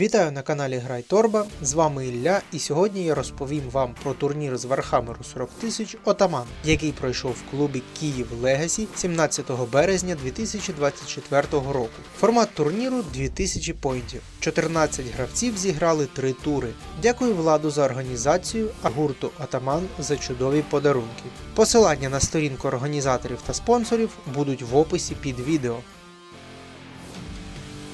Вітаю на каналі Грай Торба, з вами Ілля, і сьогодні я розповім вам про турнір з Вархамеру 40 тисяч Отаман, який пройшов в клубі Київ Легасі 17 березня 2024 року. Формат турніру 2000 поінтів. 14 гравців зіграли 3 тури. Дякую владу за організацію, а гурту Атаман за чудові подарунки. Посилання на сторінку організаторів та спонсорів будуть в описі під відео.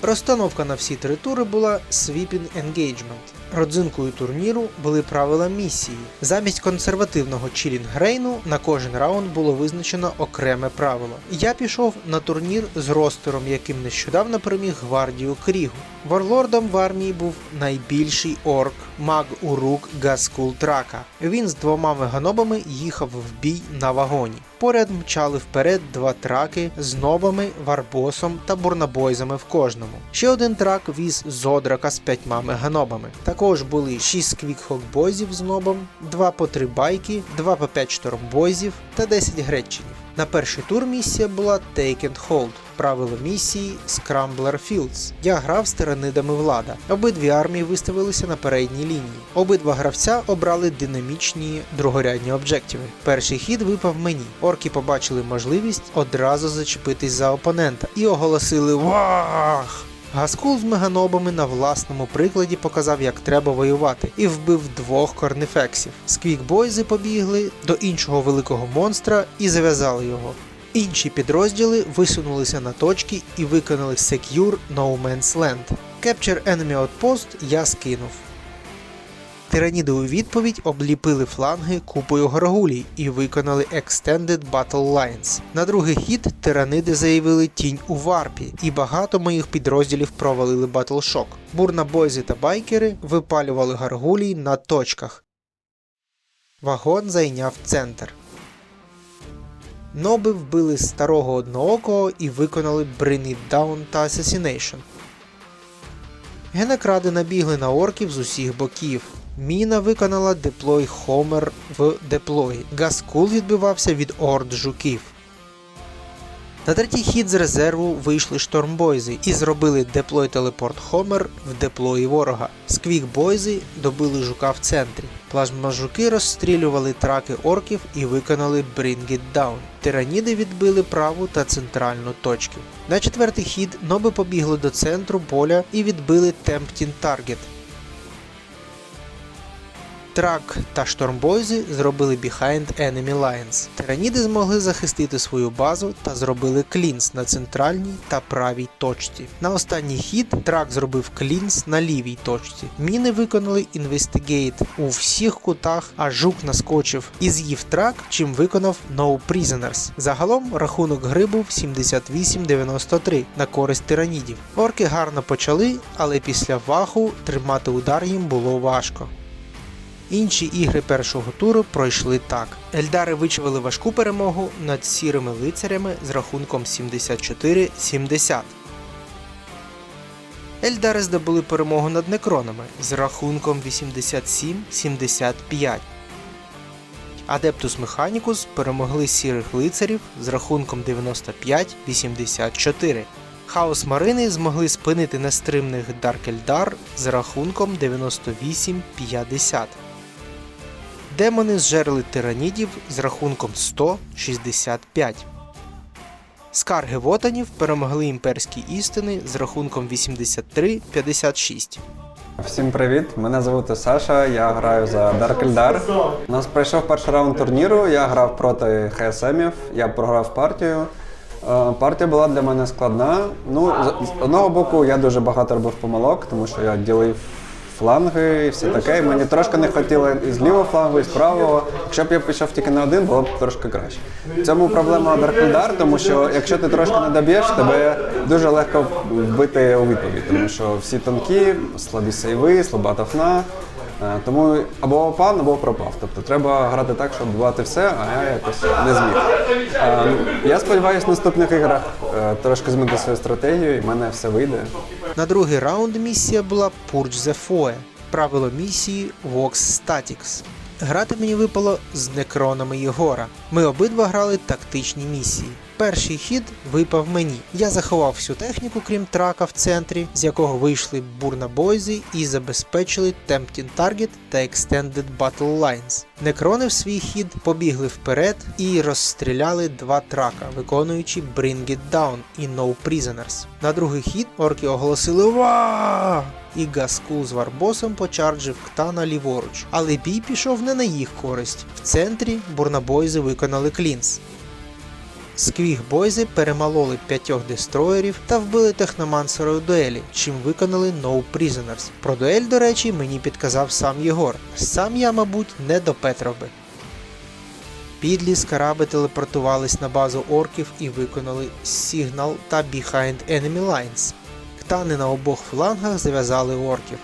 Розстановка на всі три тури була Sweeping Engagement. Родзинкою турніру були правила місії. Замість консервативного чілінг-грейну на кожен раунд було визначено окреме правило. Я пішов на турнір з ростером, яким нещодавно переміг гвардію Крігу. Варлордом в армії був найбільший орк Маг Урук Гаскул Трака. Він з двома меганобами їхав в бій на вагоні. Поряд мчали вперед два траки з нобами, варбосом та бурнабойзами в кожному. Ще один трак віз зодрака з п'ятьма меганобами. Також були 6 квікхокбойзів з нобом, 2 по 3 байки, 2 по 5 штормбойзів та 10 гречинів. На перший тур місія була Take and Hold. Правило місії Scrambler Fields. Я грав з тиранидами влада. Обидві армії виставилися на передній лінії. Обидва гравця обрали динамічні другорядні об'єктиви. Перший хід випав мені. Орки побачили можливість одразу зачепитись за опонента і оголосили Вах! Гаскул з меганобами на власному прикладі показав, як треба воювати, і вбив двох корнефексів. Сквікбойзи побігли до іншого великого монстра і зав'язали його. Інші підрозділи висунулися на точки і виконали Secure No Man's Land. Capture Enemy Outpost я скинув. Тираніди у відповідь обліпили фланги купою горгулій і виконали Extended Battle Lines. На другий хід тираниди заявили тінь у варпі, і багато моїх підрозділів провалили Shock. Бурнабойзи та байкери випалювали гаргулій на точках. Вагон зайняв центр. Ноби вбили старого одноокого і виконали Bring It Down та Assassination. Генокради набігли на орків з усіх боків. Міна виконала деплой Хомер в деплої. Гаскул відбивався від орд жуків. На третій хід з резерву вийшли штормбойзи і зробили деплой телепорт Хомер в деплої ворога. Сквікбойзи добили жука в центрі. Плазмажуки розстрілювали траки орків і виконали Bring It Down. Тираніди відбили праву та центральну точки. На четвертий хід ноби побігли до центру поля і відбили Tempting Target. Трак та штормбойзи зробили Behind Enemy Lines. Тираніди змогли захистити свою базу та зробили клінс на центральній та правій точці. На останній хід трак зробив клінс на лівій точці. Міни виконали Investigate у всіх кутах, а жук наскочив і з'їв трак, чим виконав No Prisoners. Загалом рахунок гри був 78-93 на користь тиранідів. Орки гарно почали, але після ваху тримати удар їм було важко. Інші ігри першого туру пройшли так. Ельдари вичавили важку перемогу над сірими лицарями з рахунком 74-70. Ельдари здобули перемогу над некронами з рахунком 87-75. Адептус Механікус перемогли сірих лицарів з рахунком 95-84. Хаос Марини змогли спинити нестримних Дарк Ельдар з рахунком 98-50. Демони зжерли тиранідів з рахунком 165. Скарги вотанів перемогли імперські істини з рахунком 83-56. Всім привіт! Мене звати Саша, я граю за Dark Eldar. У нас пройшов перший раунд турніру, я грав проти ХСМів, я програв партію. Е, Партія була для мене складна. Ну, з з одного боку, я дуже багато робив помилок, тому що я ділив фланги і все таке. І мені трошки не хотіло і з лівого флангу, і з правого. Якщо б я пішов тільки на один, було б трошки краще. В цьому проблема Eldar, тому що якщо ти трошки не доб'єш, тебе дуже легко вбити у відповідь, тому що всі тонкі, слабі сейви, слаба тафна. Е, Тому або пан, або пропав. Тобто треба грати так, щоб бувати все, а я якось не зміг. Е, Я сподіваюся, в наступних іграх е, трошки змінити свою стратегію, і в мене все вийде. На другий раунд місія була Purge the Foe. Правило місії Vox Statics. Грати мені випало з некронами Єгора. Ми обидва грали тактичні місії. Перший хід випав мені. Я заховав всю техніку, крім трака в центрі, з якого вийшли бурна бойзи і забезпечили Tempting Target та Extended Battle Lines. Некрони в свій хід побігли вперед і розстріляли два трака, виконуючи Bring It Down і No Prisoners. На другий хід орки оголосили Ва! І Гаскул з Варбосом почарджив Ктана ліворуч, але бій пішов не на їх користь. В центрі бурнабойзи виконали клінс. Сквіг бойзи перемалоли п'ятьох дестроєрів та вбили техномансера у дуелі, чим виконали No Prisoners. Про дуель, до речі, мені підказав сам Єгор. Сам я, мабуть, не допетрав би. Підлі з караби телепортувались на базу орків і виконали Signal та Behind Enemy Lines. Ктани на обох флангах зав'язали орків.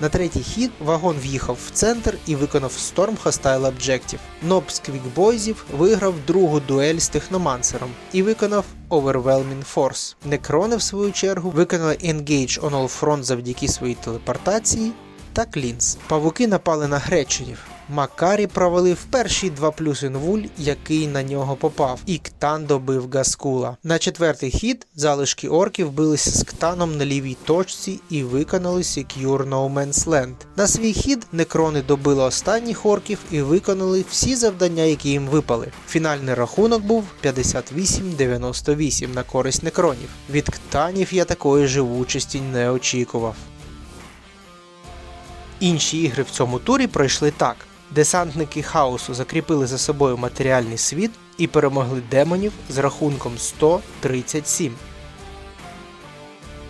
На третій хід вагон в'їхав в центр і виконав Storm Hostile Objective. Ноб з квікбойзів виграв другу дуель з техномансером і виконав Overwhelming Force. Некрони, в свою чергу, виконали Engage on All Front завдяки своїй телепортації та Клінс. Павуки напали на гречерів. Макарі провалив перші два плюси Нвуль, який на нього попав, і Ктан добив Гаскула. На четвертий хід залишки орків билися з Ктаном на лівій точці і виконали Secure No Man's Land. На свій хід некрони добили останніх орків і виконали всі завдання, які їм випали. Фінальний рахунок був 58-98 на користь некронів. Від Ктанів я такої живучості не очікував. Інші ігри в цьому турі пройшли так. Десантники хаосу закріпили за собою матеріальний світ і перемогли демонів з рахунком 137.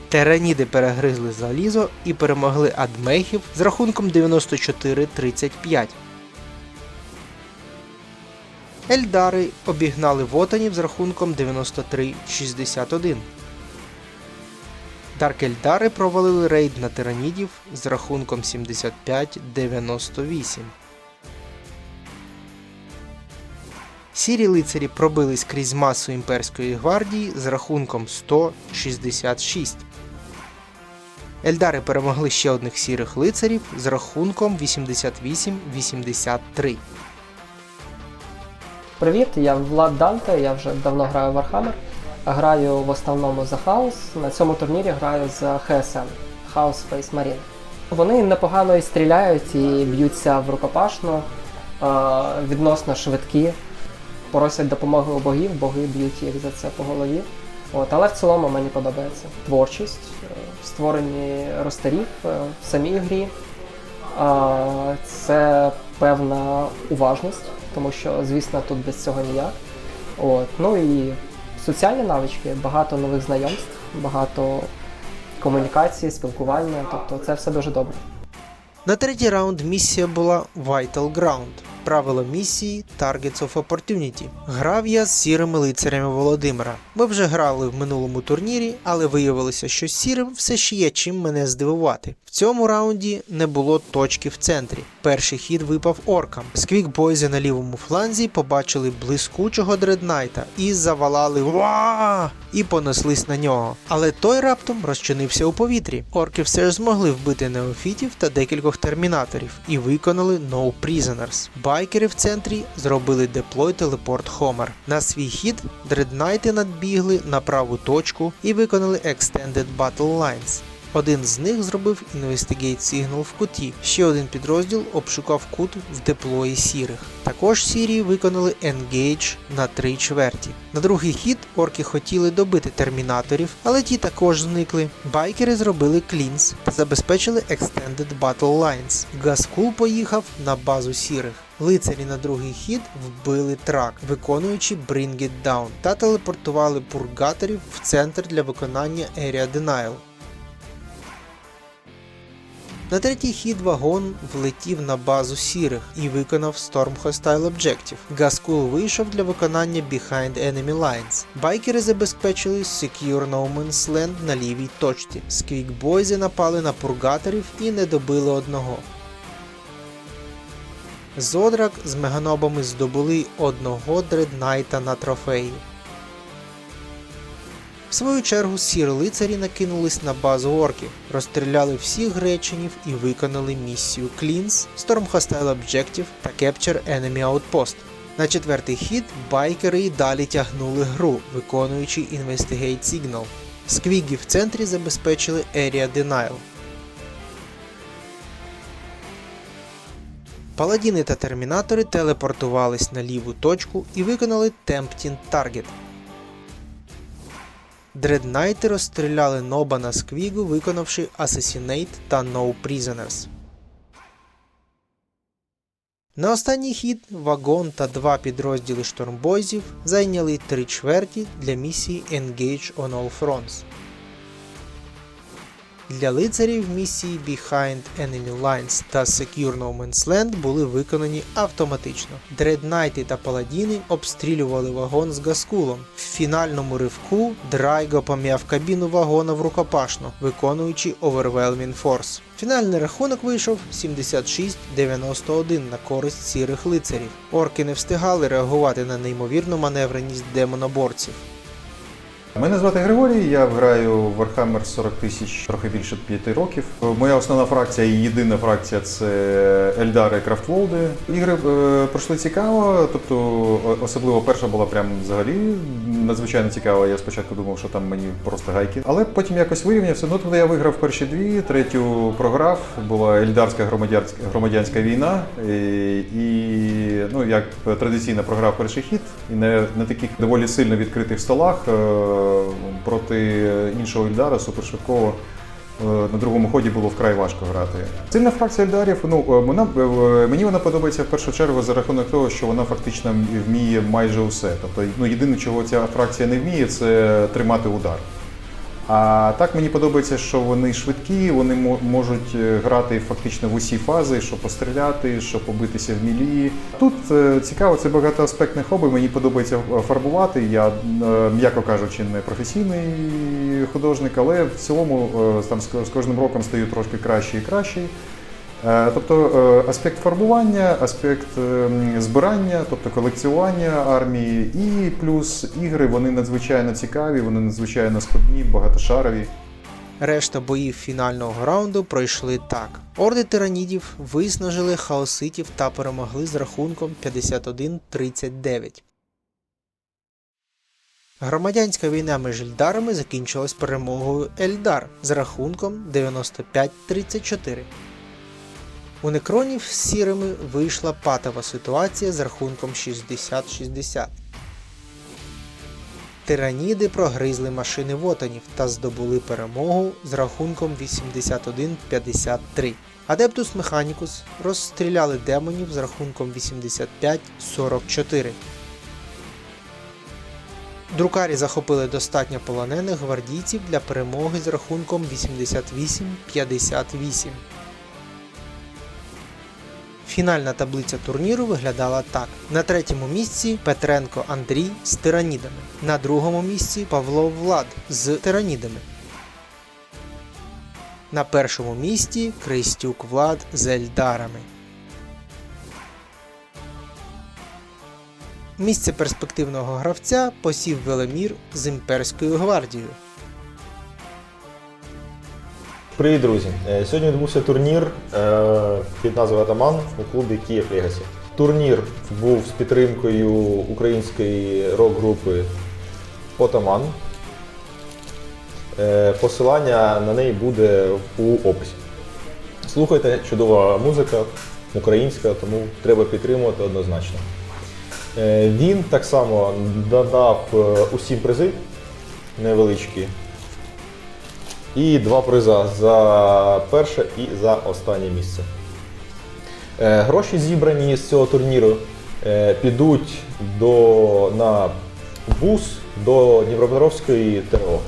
Тераніди перегризли залізо і перемогли адмехів з рахунком 94-35. Ельдари обігнали вотанів з рахунком 93-61. Даркельдари провалили рейд на тиранідів з рахунком 75-98. Сірі лицарі пробились крізь масу імперської гвардії з рахунком 166. Ельдари перемогли ще одних сірих лицарів з рахунком 88-83. Привіт, я Влад Данте, я вже давно граю в Warhammer. Граю в основному за Хаус. На цьому турнірі граю за HSM House Space Marine. Вони непогано і стріляють і б'ються в рукопашну, е, відносно швидкі, просять допомоги у богів, боги б'ють їх за це по голові. От, але в цілому мені подобається творчість, е, в створенні ростерів е, в самій грі. Це певна уважність, тому що, звісно, тут без цього ніяк. От. Ну і соціальні навички, багато нових знайомств, багато комунікації, спілкування. Тобто це все дуже добре. На третій раунд місія була Vital Ground. Правило місії Targets of Opportunity. Грав я з сірими лицарями Володимира. Ми вже грали в минулому турнірі, але виявилося, що сірим все ще є чим мене здивувати. В цьому раунді не було точки в центрі. Перший хід випав оркам. Сквікбойзи на лівому фланзі побачили блискучого дреднайта і завалали ва і понеслись на нього. Але той раптом розчинився у повітрі. Орки все ж змогли вбити неофітів та декількох термінаторів і виконали No Prisoners. Байкери в центрі зробили деплой телепорт Хомер. На свій хід дреднайти надбігли на праву точку і виконали Extended Battle Lines. Один з них зробив Investigate Signal в куті. Ще один підрозділ обшукав кут в деплої сірих. Також сірі виконали Engage на три чверті. На другий хід орки хотіли добити термінаторів, але ті також зникли. Байкери зробили клінс та забезпечили Extended Battle Lines. Гаскул поїхав на базу сірих. Лицарі на другий хід вбили трак, виконуючи Bring It Down, та телепортували пургаторів в центр для виконання Area Denial. На третій хід вагон влетів на базу сірих і виконав Storm Hostile Objective. Гаскул вийшов для виконання Behind Enemy Lines. Байкери забезпечили Secure No Man's Land на лівій точці. Сквікбойзи напали на пургаторів і не добили одного. Зодрак з меганобами здобули одного дреднайта на трофеї. Свою чергу сірі лицарі накинулись на базу орків, розстріляли всіх греченів і виконали місію Cleans, Storm Hostile Objective та Capture Enemy Outpost. На четвертий хід байкери й далі тягнули гру, виконуючи Investigate Signal. Сквіги в центрі забезпечили Area Denial. Паладіни та термінатори телепортувались на ліву точку і виконали Tempting Target. Дреднайти розстріляли Ноба на сквігу, виконавши Assassinate та No Prisoners. На останній хід вагон та два підрозділи штормбойзів зайняли три чверті для місії Engage on All Fronts. Для лицарів місії Behind Enemy Lines та Secure No Man's Land були виконані автоматично. Дреднайти та паладіни обстрілювали вагон з гаскулом. В фінальному ривку Драйго пом'яв кабіну вагона в рукопашну, виконуючи Overwhelming Force. Фінальний рахунок вийшов 76-91 на користь сірих лицарів. Орки не встигали реагувати на неймовірну маневреність демоноборців. Мене звати Григорій, я граю в Warhammer 40 тисяч трохи більше 5 років. Моя основна фракція і єдина фракція це Ельдари Крафтволди. Ігри е, пройшли цікаво, тобто особливо перша була прям взагалі надзвичайно цікава. Я спочатку думав, що там мені просто гайки. Але потім якось вирівнявся. Ну тобто я виграв перші дві, третю програв. Була Ельдарська громадянська, громадянська війна. І, і ну, як традиційно програв перший хід, і на, на таких доволі сильно відкритих столах е, проти іншого Ільдара супершвидкого. е, На другому ході було вкрай важко грати. Сильна фракція Ельдарів, ну е, вона е, мені вона подобається в першу чергу за рахунок того, що вона фактично вміє майже усе. Тобто, ну єдине, чого ця фракція не вміє, це тримати удар. А так мені подобається, що вони швидкі, вони можуть е, грати фактично в усі фази, щоб постріляти, щоб побитися в мілії. Тут е, цікаво, це багатоаспектне хобі. Мені подобається е, фарбувати. Я, м'яко кажучи, не професійний художник, але в цілому там з кожним роком стаю трошки краще і краще. Е, Тобто е, аспект фарбування, аспект е, збирання, тобто колекціювання армії, і плюс ігри вони надзвичайно цікаві, вони надзвичайно складні, багатошарові. Решта боїв фінального раунду пройшли так. Орди тиранідів виснажили хаоситів та перемогли з рахунком 51-39. Громадянська війна між Ельдарами закінчилась перемогою Ельдар з рахунком 95-34. У некронів з сірими вийшла патова ситуація з рахунком 60-60. Тираніди прогризли машини вотанів та здобули перемогу з рахунком 81-53. Адептус Механікус розстріляли демонів з рахунком 85-44. Друкарі захопили достатньо полонених гвардійців для перемоги з рахунком 88-58. Фінальна таблиця турніру виглядала так: на третьому місці Петренко Андрій з тиранідами, на другому місці Павло Влад з тиранідами. На першому місці Кристюк Влад з Ельдарами. Місце перспективного гравця посів Велемір з імперською гвардією. Привіт, друзі! Е, Сьогодні відбувся турнір е, під назвою Атаман у клубі Київ Легасі. Турнір був з підтримкою української рок-групи Отаман. Е, Посилання на неї буде у описі. Слухайте, чудова музика, українська, тому треба підтримувати однозначно. Він так само додав усім призи невеличкі. І два приза за перше і за останнє місце. Е, Гроші зібрані з цього турніру е, підуть до, на бус до Дніпропетровської ТРО.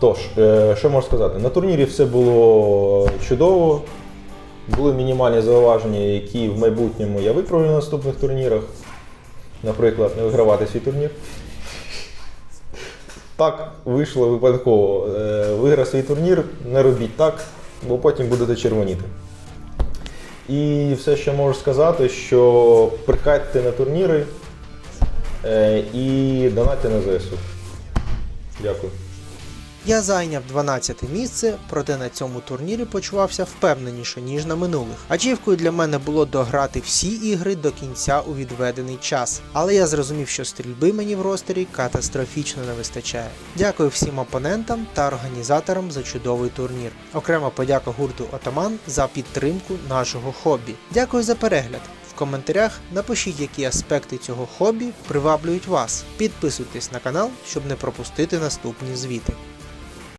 Тож, е, що можу сказати? На турнірі все було чудово. Були мінімальні зауваження, які в майбутньому я виправлю на наступних турнірах. Наприклад, не вигравати свій турнір. Так вийшло випадково. Е, Виграв свій турнір, не робіть так, бо потім будете червоніти. І все, що можу сказати, що приходьте на турніри е, і донатьте на ЗСУ. Дякую. Я зайняв 12 місце, проте на цьому турнірі почувався впевненіше, ніж на минулих. Ачівкою для мене було дограти всі ігри до кінця у відведений час, але я зрозумів, що стрільби мені в ростері катастрофічно не вистачає. Дякую всім опонентам та організаторам за чудовий турнір. Окрема подяка гурту Отаман за підтримку нашого хобі. Дякую за перегляд. В коментарях напишіть, які аспекти цього хобі приваблюють вас. Підписуйтесь на канал, щоб не пропустити наступні звіти.